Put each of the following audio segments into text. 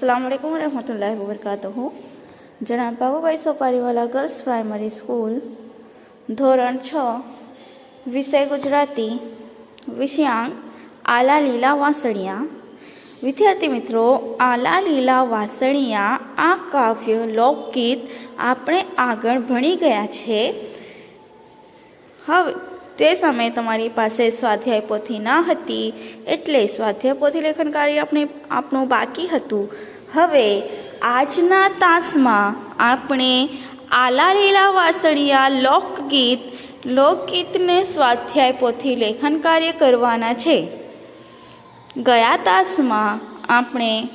અસલામકુમ રહમતુલ્લાહ વબરકાતહ જણાવ Babubhai Soparivala girls primary school ધોરણ છ વિષય ગુજરાતી વિષયાંક આલા લીલા વાસણિયા વિદ્યાર્થી મિત્રો આલા લીલા વાસણિયા આ કાવ્ય લોકગીત આપણે આગળ ભણી ગયા છે હવે તે સમયે તમારી પાસે સ્વાધ્યાય પોથી ના હતી, એટલે સ્વાધ્યાય પોથી લેખન કાર્ય આપણે, આપણું બાકી હતું. હવે આજના તાસમાં આપણે આલા લીલા વાસળિયા લોકગીત, લોકગીતને સ્વાધ્યાય પોથી લેખન કાર્ય કરવાના છે. ગયા તાસમાં આપણે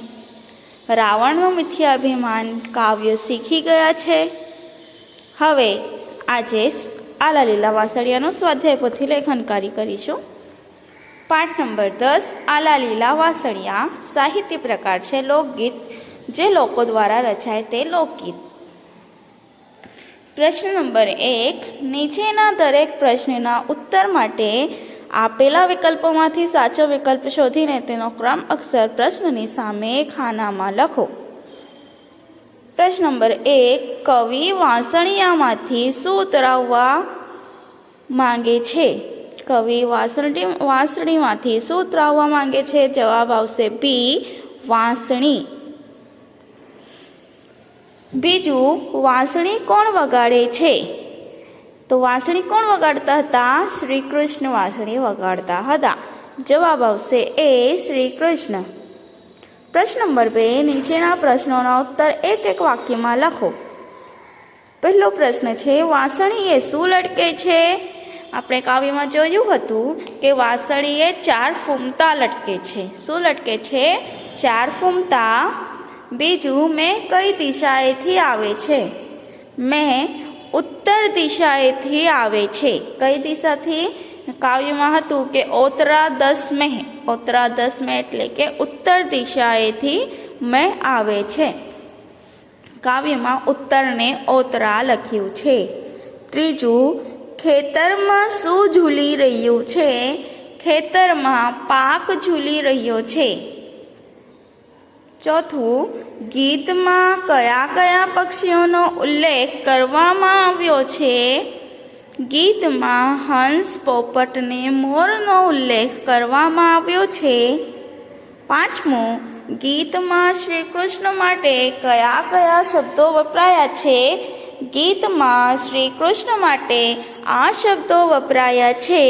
રાવણનું મિથ્યાભિમાન કાવ્ય શીખી ગયા છે. હવે આજે આલા લીલા વાસળિયાનું સ્વાધ્યાય પોથી લેખનકારી કરીશું. પાઠ નંબર દસ, આલા લીલા વાસળિયા, સાહિત્ય પ્રકાર છે લોકગીત, જે લોકો દ્વારા રચાય તે લોકગીત. પ્રશ્ન નંબર એક, નીચેના દરેક પ્રશ્નના ઉત્તર માટે આપેલા વિકલ્પોમાંથી સાચો વિકલ્પ શોધીને તેનો ક્રમ અક્ષર પ્રશ્નની સામે ખાનામાં લખો. પ્રશ્ન નંબર એક, કવિ વાંસણિયામાંથી શું ઉતરાવવા માંગે છે. કવિ વાસણી વાંસળીમાંથી શું ત્રાવવા માંગે છે? જવાબ આવશે બી વાંસણી બીજું વાંસણી કોણ વગાડે છે? તો વાંસણી કોણ વગાડતા હતા? શ્રી કૃષ્ણ વાંસણી વગાડતા હતા. જવાબ આવશે એ શ્રી કૃષ્ણ પ્રશ્ન નંબર બે, નીચેના પ્રશ્નોના ઉત્તર એક એક વાક્યમાં લખો. પહેલો પ્રશ્ન છે વાંસણીએ શું લટકે છે? આપણે કાવ્યમાં જોયું હતું કે વાંસળીએ ચાર ફૂમતા લટકે છે. શું લટકે છે? ચાર ફૂમતા. બીજું, મેં કઈ દિશાએથી આવે છે? મેં, ઉત્તર દિશાએથી આવે છે. કઈ દિશાથી? કાવ્યમાં હતું કે ઓતરા દસ મેં. ઓતરા દસ મેં એટલે કે, ઉત્તર દિશાએથી મેં આવે છે. કાવ્યમાં ઉત્તરને ઓતરા લખ્યું છે. ત્રીજું ખેતરમાં શું ઝૂલી રહ્યું છે? ખેતરમાં પાક ઝૂલી રહ્યો છે. ચોથું, ગીતમાં કયા કયા પક્ષીઓનો ઉલ્લેખ કરવામાં આવ્યો છે? ગીતમાં હંસ પોપટને મોરનો ઉલ્લેખ કરવામાં આવ્યો છે. પાંચમું, ગીતમાં શ્રી કૃષ્ણ માટે કયા કયા શબ્દો વપરાયા છે? ગીતમાં શ્રી કૃષ્ણ માટે આ શબ્દો વપરાયા છે.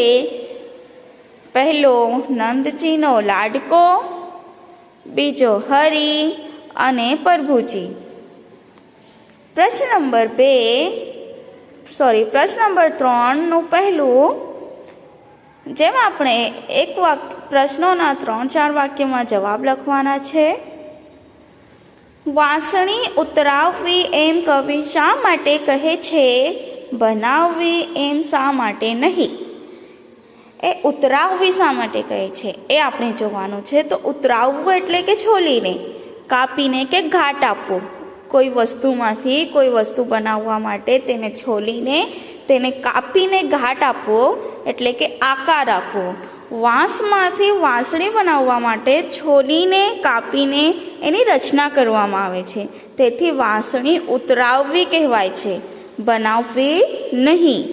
પહેલો, નંદજીનો લાડકો, બીજો હરિ અને પ્રભુજી. પ્રશ્ન નંબર બે સોરી પ્રશ્ન નંબર ત્રણનું પહેલું, જેમ આપણે એક વાક, પ્રશ્નોના ત્રણ ચાર વાક્યમાં જવાબ લખવાના છે. વાંસણી ઉતરાવવી એમ કવિ શા માટે કહે છે? બનાવવી એમ શા માટે નહીં? એ ઉતરાવવી શા માટે કહે છે? એ આપણે જોવાનું છે. તો ઉતરાવવું એટલે કે છોલીને, કાપીને કે ઘાટ આપવો. કોઈ વસ્તુમાંથી કોઈ વસ્તુ બનાવવા માટે તેને છોલીને, તેને કાપીને ઘાટ આપવો એટલે કે આકાર આપવો. વાંસમાંથી વાંસળી બનાવવા માટે છોલીને, કાપીને એની રચના કરવામાં આવે છે. તેથી વાંસળી ઉતરાવવી કહેવાય છે. બનાવવી નહીં.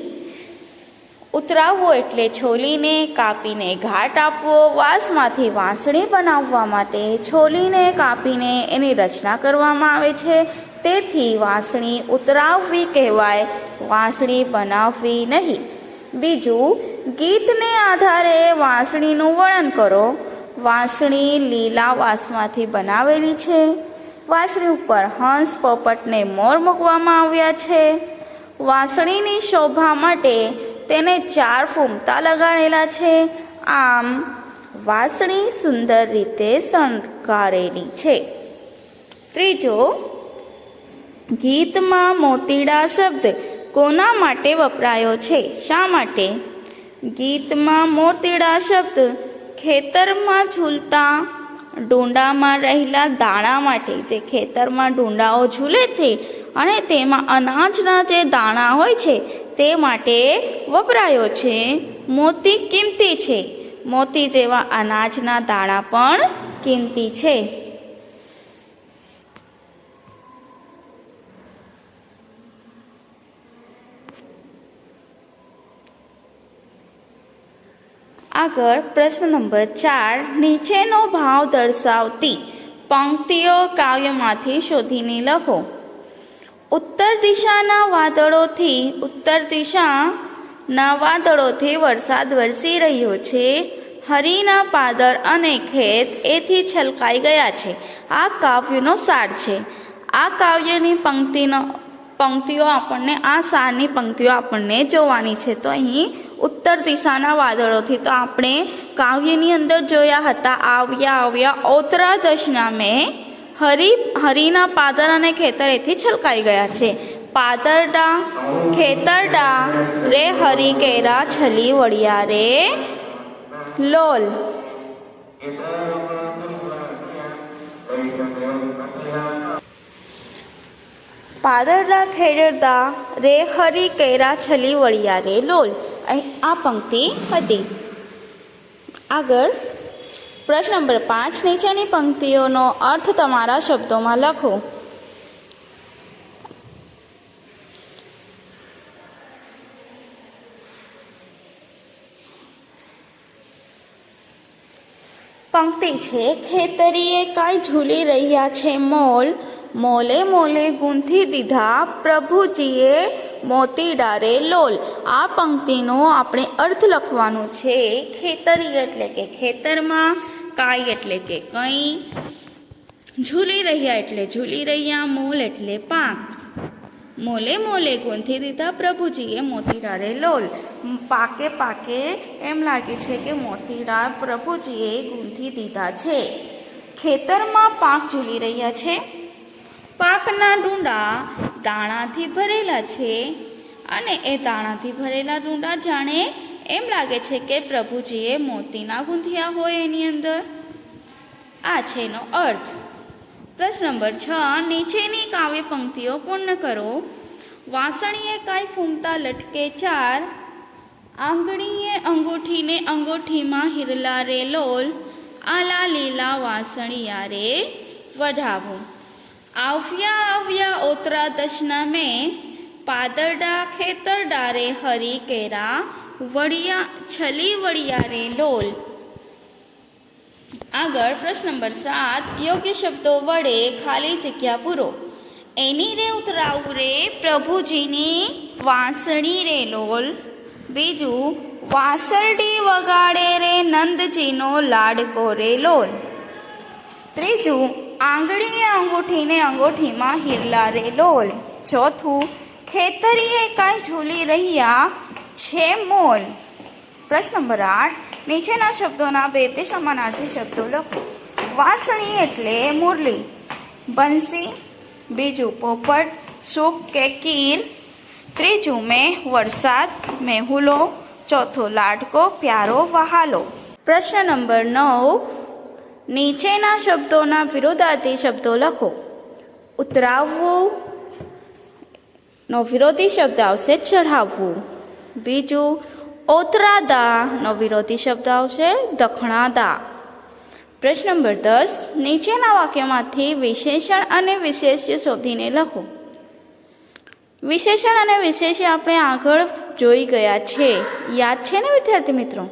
ઉતરાવવો એટલે છોલીને, કાપીને ઘાટ આપવો. વાંસમાંથી વાંસળી બનાવવા માટે છોલીને, કાપીને એની રચના કરવામાં આવે છે. તેથી વાંસળી ઉતરાવવી કહેવાય. વાંસળી બનાવવી નહીં. બીજું ગીતને આધારે વાંસળીનું વર્ણન કરો. વાંસળી લીલા વાંસમાંથી બનાવેલી છે. વાંસળી ઉપર હંસ પોપટને મોર મૂકવામાં આવ્યા છે. વાંસળીની શોભા માટે તેને ચાર ફૂમતા લગાડેલા છે. આમ, વાંસળી સુંદર રીતે શણગારેલી છે. ત્રીજો, ગીતમાં મોતીડા શબ્દ કોના માટે વપરાયો છે? શા માટે? ગીતમાં મોતીડા શબ્દ, ખેતરમાં ઝૂલતા, ડુંડામાં રહેલા દાણા માટે. જે ખેતરમાં ડુંડાઓ ઝૂલે છે અને તેમાં અનાજના જે દાણા હોય છે, તે માટે વપરાયો છે. મોતી કિંમતી છે. મોતી જેવા અનાજના દાણા પણ કિંમતી છે. આગળ પ્રશ્ન નંબર ચાર, નીચેનો ભાવ દર્શાવતી પંક્તિઓ કાવ્યમાંથી શોધીને લખો. ઉત્તર દિશાના વાદળોથી ઉત્તર દિશાના વાદળોથી વરસાદ વરસી રહ્યો છે. હરિના પાદર અને ખેત એથી છલકાઈ ગયા છે. આ કાવ્યનો સાર છે. આ કાવ્યની પંક્તિનો પંક્તિઓ આપણને, આ સારની પંક્તિઓ આપણને જોવાની છે. તો અહીં ઉત્તર દિશાના વાદળોથી તો આપણે કાવ્યની અંદર જોયા હતા, આવ્યા આવ્યા ઓતરા દશના મેં હરી, હરીના પાદર અને ખેતરેથી છલકાઈ ગયા છે. પાદરડા, ખેતરડા, રે હરી કેરા છલી વળિયા રે, લોલ. પાદરડા ખેડરદા રે હરી કેરા છલી વળિયા રે, લોલ. આ પંક્તિ હતી. આગળ પ્રશ્ન નંબર પાંચ, નીચેની પંક્તિઓનો અર્થ તમારા શબ્દોમાં લખો. પંક્તિ છે, ખેતરીએ કાંઈ ઝૂલી રહ્યા છે મોલ. મોલે મોલે ગૂંથી દીધા પ્રભુજીએ મોતી ડારે લોલ. આ પંક્તિનો આપણે અર્થ લખવાનો છે ખેતરી એટલે કે ખેતરમાં, કાંઈ એટલે કે કંઈ, ઝૂલી રહ્યા એટલે ઝૂલી રહ્યા, મોલ એટલે પાક મોલે મોલે ગૂંથી દીધા પ્રભુજીએ મોતીડારે લોલ. પાકે પાકે એમ લાગે છે કે મોતીડા પ્રભુજીએ ગુંથી દીધા છે. ખેતરમાં પાક ઝૂલી રહ્યા છે. પાકના ડુંડા દાણાથી ભરેલા છે. અને એ દાણાથી ભરેલા ડુંડા જાણે એમ લાગે છે કે પ્રભુજીએ મોતીના ગુંથિયા હોય એની અંદર. આ છે એનો અર્થ. પ્રશ્ન નંબર છ, નીચેની કાવ્ય પંક્તિઓ પૂર્ણ કરો. વાસણીએ કાંઈ ફૂંકતા લટકે ચાર. આંગળીએ અંગૂઠીને અંગૂઠીમાં હિરલા રે લોલ. આલા લીલા વાસણિયા રે વઢાવો આવ્યા આવ્યા ઓતરા દશના મેં પાદરડા ખેતરડા રે હરી કેરા, વડિયા, છલી વડિયા રે લોલ. આગળ પ્રશ્ન નંબર સાત, યોગ્ય શબ્દો વડે ખાલી જગ્યા પૂરો. એની રે ઉતરાવું રે, પ્રભુજીની વાંસણી રે લોલ. બીજું, વાસરડી વગાડે રે, નંદજીનો લાડકો રે લોલ. ત્રીજું આંગળીએ અંગૂઠીને અંગૂઠીમાં હિરલા રે લોલ. ચોથું ખેતરીએ કાંઈ ઝૂલી રહ્યા છે મોલ? પ્રશ્ન નંબર આઠ. નીચેના શબ્દોના બે બે સમાનાર્થી શબ્દો લખો. વાસણી એટલે મુરલી. બંસી, બીજું પોપટ સૂપ કે કીર, ત્રીજું મેં વરસાદ, મેહુલો, ચોથો લાડકો, પ્યારો, વહાલો. પ્રશ્ન નંબર નવ. નીચેના શબ્દોના વિરોધાર્થી શબ્દો લખો. ઉતરાવવું નો વિરોધી શબ્દ આવશે ચઢાવવું. બીજું ઓતરાદા નો વિરોધી શબ્દ આવશે દખણાદા પ્રશ્ન નંબર દસ, નીચેના વાક્યમાંથી વિશેષણ અને વિશેષ્ય શોધીને લખો. વિશેષણ અને વિશેષ્ય આપણે આગળ જોઈ ગયા છે. યાદ છે ને વિદ્યાર્થી મિત્રો?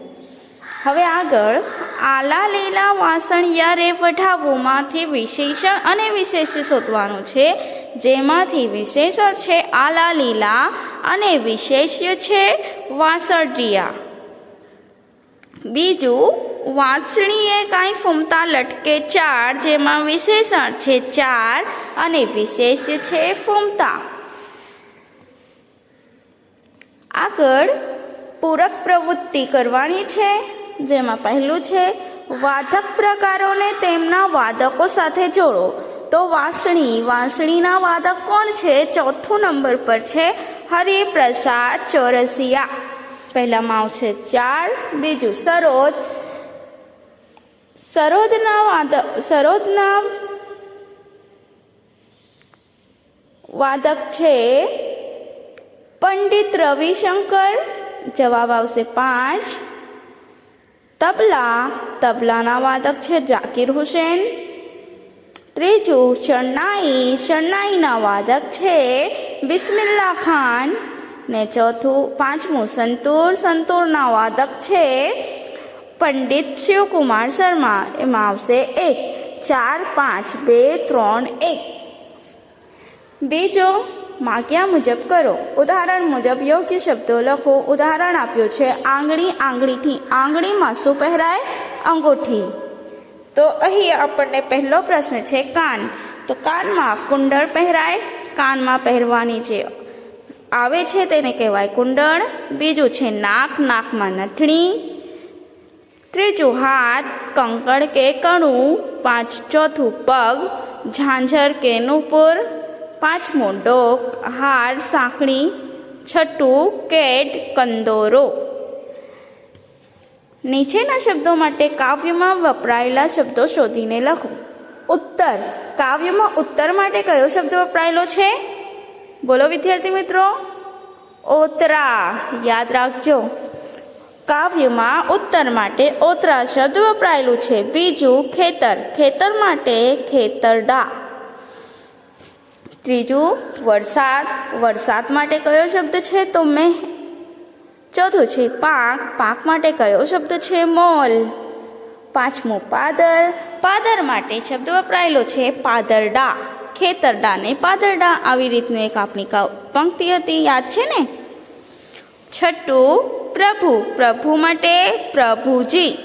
હવે આગળ, આલા લીલા વાસણિયા રે વઢાવુમાંથી વિશેષણ અને વિશેષ્ય શોધવાનું છે. જેમાંથી વિશેષણ છે આલા લીલા અને વિશેષ્ય છે વાસળિયા બીજું વાંચણીએ કાંઈ ફૂમતા લટકે ચાર, જેમાં વિશેષણ છે ચાર અને વિશેષ્ય છે ફૂમતા. આગળ, પૂરક પ્રવૃત્તિ કરવાની છે, જેમાં પહેલું છે, વાધક પ્રકારોને તેમના વાદકો સાથે જોડો. તો વાંસણી વાંસણીના વાદક કોણ છે? ચોથું નંબર પર છે હરિપ્રસાદ ચોરસિયા. પહેલામાં આવશે ચાર, બીજું સરોદ સરોદના વાદક સરોદના વાદક છે પંડિત રવિશંકર. જવાબ આવશે પાંચ. તબલા, તબલાના વાદક છે જાકીર હુસેન. ત્રીજું, શરણાઈ, શરણાઈના વાદક છે બિસ્મિલ્લા ખાન. ને ચોથું, પાંચમું, સંતૂર, સંતૂરના વાદક છે પંડિત શિવકુમાર શર્મા. એમાં આવશે એક, ચાર, પાંચ, બે, ત્રણ, એક. બીજો, માગ્યા મુજબ કરો. ઉદાહરણ મુજબ યોગ્ય શબ્દો લખો. ઉદાહરણ આપ્યું છે આંગળી, આંગળીથી આંગળીમાં શું પહેરાય? અંગૂઠી. તો અહીં આપણને પહેલો પ્રશ્ન છે કાન. તો કાનમાં કુંડળ પહેરાય, કાનમાં પહેરવાની જે આવે છે તેને કહેવાય કુંડળ. બીજું છે નાક, નાકમાં નથણી. ત્રીજું હાથ કંકળ કે કણું. પાંચ, ચોથું પગ, ઝાંઝર કે નુપુર. પાંચમું ડોક, હાર, સાંકળી. છઠ્ઠું કેટ, કંદોરો. નીચેના શબ્દો માટે કાવ્યમાં વપરાયેલા શબ્દો શોધીને લખો. ઉત્તર. કાવ્યમાં ઉત્તર માટે કયો શબ્દ વપરાયેલો છે? બોલો વિદ્યાર્થી મિત્રો. ઓતરા. યાદ રાખજો. કાવ્યમાં ઉત્તર માટે ઓતરા શબ્દ વપરાયેલું છે. બીજું ખેતર. ખેતર માટે ખેતરડા. ત્રીજું વરસાદ. વરસાદ માટે કયો શબ્દ છે? તો મેં ચોથું છે પાક. પાક માટે કયો શબ્દ છે મોલ? પાંચમું પાદર. પાદર માટે શબ્દ વપરાયેલો છે પાદરડા. ખેતરડા ને પાદરડા આવી રીતનું એક આપણી પંક્તિ હતી. યાદ છે ને? છઠ્ઠું, પ્રભુ. પ્રભુ માટે પ્રભુજી.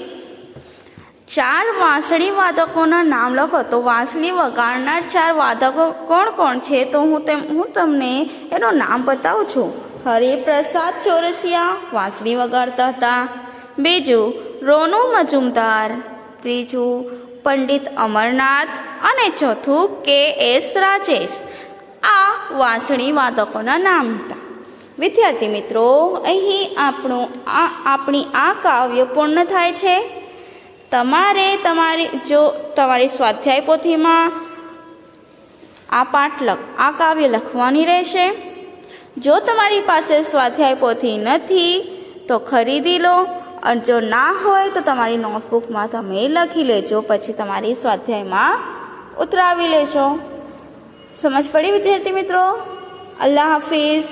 ચાર વાંસળી વાદકોના નામ લખો. તો વાંસળી વગાડનાર ચાર વાદકો કોણ કોણ છે? તો હું તેમ, હું તમને એનું નામ બતાવું છું. હરિપ્રસાદ ચોરસિયા વાંસળી વગાડતા હતા. બીજું, રોનુ મજુમદાર. ત્રીજું, પંડિત અમરનાથ અને ચોથું કે એસ રાજેશ. આ વાંસળી વાદકોના નામ હતા. વિદ્યાર્થી મિત્રો, અહીં આપણું આ, આપણી આ કાવ્ય પૂર્ણ થાય છે. તમારે તમારી, જો તમારી સ્વાધ્યાય પોથીમાં આ પાઠ લખ, આ કાવ્ય લખવાની રહેશે. જો તમારી પાસે સ્વાધ્યાય પોથી નથી, તો ખરીદી લો. અને જો ના હોય, તો તમારી નોટબુકમાં તમે લખી લેજો. પછી તમારી સ્વાધ્યાયમાં ઉતરાવી લેજો સમજ પડી, વિદ્યાર્થી મિત્રો? અલ્લાહ હાફિઝ.